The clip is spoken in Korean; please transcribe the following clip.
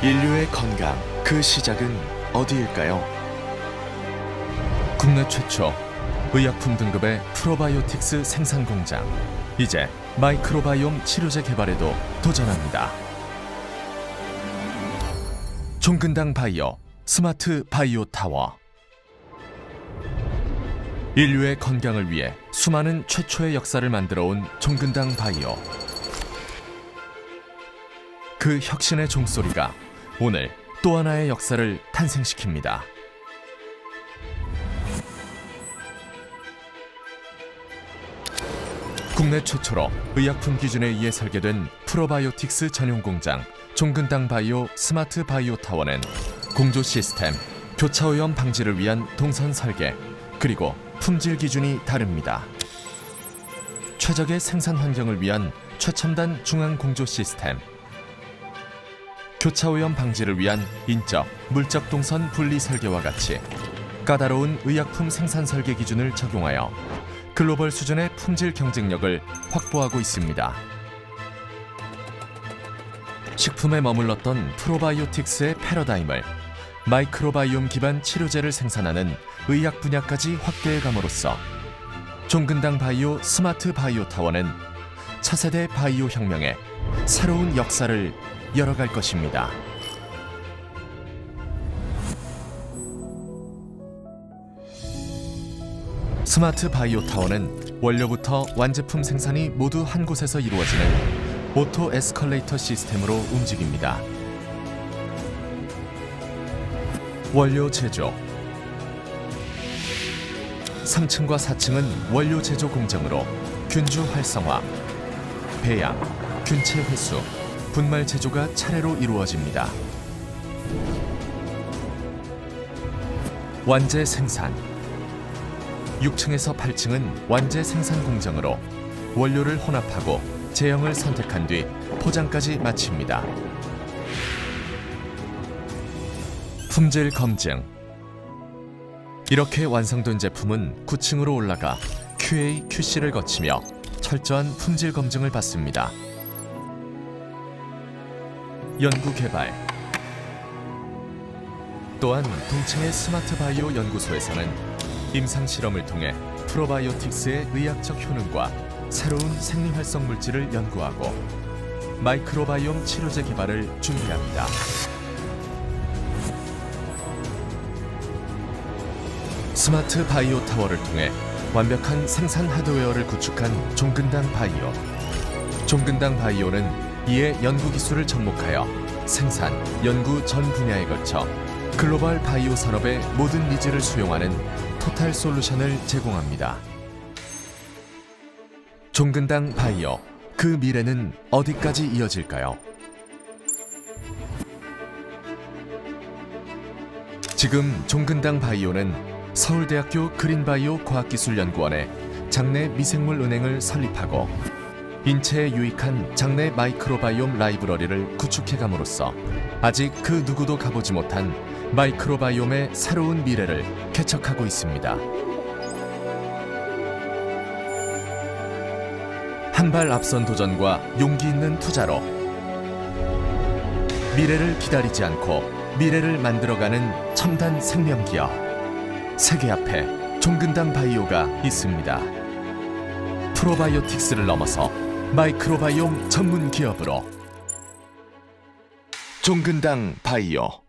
인류의 건강, 그 시작은 어디일까요? 국내 최초 의약품 등급의 프로바이오틱스 생산 공장. 이제 마이크로바이옴 치료제 개발에도 도전합니다. 종근당 바이오 스마트 바이오 타워. 인류의 건강을 위해 수많은 최초의 역사를 만들어 온 종근당 바이오. 그 혁신의 종소리가 오늘 또 하나의 역사를 탄생시킵니다. 국내 최초로 의약품 기준에 의해 설계된 프로바이오틱스 전용 공장 종근당 바이오 스마트 바이오 타워는 공조 시스템, 교차 오염 방지를 위한 동선 설계, 그리고 품질 기준이 다릅니다. 최적의 생산 환경을 위한 최첨단 중앙 공조 시스템, 교차 오염 방지를 위한 인적, 물적 동선 분리 설계와 같이 까다로운 의약품 생산 설계 기준을 적용하여 글로벌 수준의 품질 경쟁력을 확보하고 있습니다. 식품에 머물렀던 프로바이오틱스의 패러다임을 마이크로바이옴 기반 치료제를 생산하는 의학 분야까지 확대해 감으로써 종근당 바이오 스마트 바이오 타워는 차세대 바이오 혁명의 새로운 역사를 열어갈 것입니다. 스마트 바이오 타워는 원료부터 완제품 생산이 모두 한 곳에서 이루어지는 오토 에스컬레이터 시스템으로 움직입니다. 원료 제조 3층과 4층은 원료 제조 공정으로 균주 활성화, 배양, 균체 회수, 분말 제조가 차례로 이루어집니다. 완제 생산 6층에서 8층은 완제 생산 공정으로 원료를 혼합하고 제형을 선택한 뒤 포장까지 마칩니다. 품질 검증 이렇게 완성된 제품은 9층으로 올라가 QA, QC를 거치며 철저한 품질 검증을 받습니다. 연구 개발 또한 동층의 스마트 바이오 연구소에서는 임상 실험을 통해 프로바이오틱스의 의학적 효능과 새로운 생리 활성 물질을 연구하고 마이크로바이옴 치료제 개발을 준비합니다. 스마트 바이오 타워를 통해 완벽한 생산 하드웨어를 구축한 종근당 바이오. 종근당 바이오는 이에 연구 기술을 접목하여 생산, 연구 전 분야에 걸쳐 글로벌 바이오 산업의 모든 니즈를 수용하는 토탈 솔루션을 제공합니다. 종근당 바이오 그 미래는 어디까지 이어질까요? 지금 종근당 바이오는 서울대학교 그린바이오 과학기술연구원에 장내 미생물 은행을 설립하고 인체에 유익한 장내 마이크로바이옴 라이브러리를 구축해감으로써 아직 그 누구도 가보지 못한 마이크로바이옴의 새로운 미래를 개척하고 있습니다. 한 발 앞선 도전과 용기 있는 투자로 미래를 기다리지 않고 미래를 만들어가는 첨단 생명 기업 세계 앞에 종근당 바이오가 있습니다. 프로바이오틱스를 넘어서 마이크로바이옴 전문 기업으로 종근당 바이오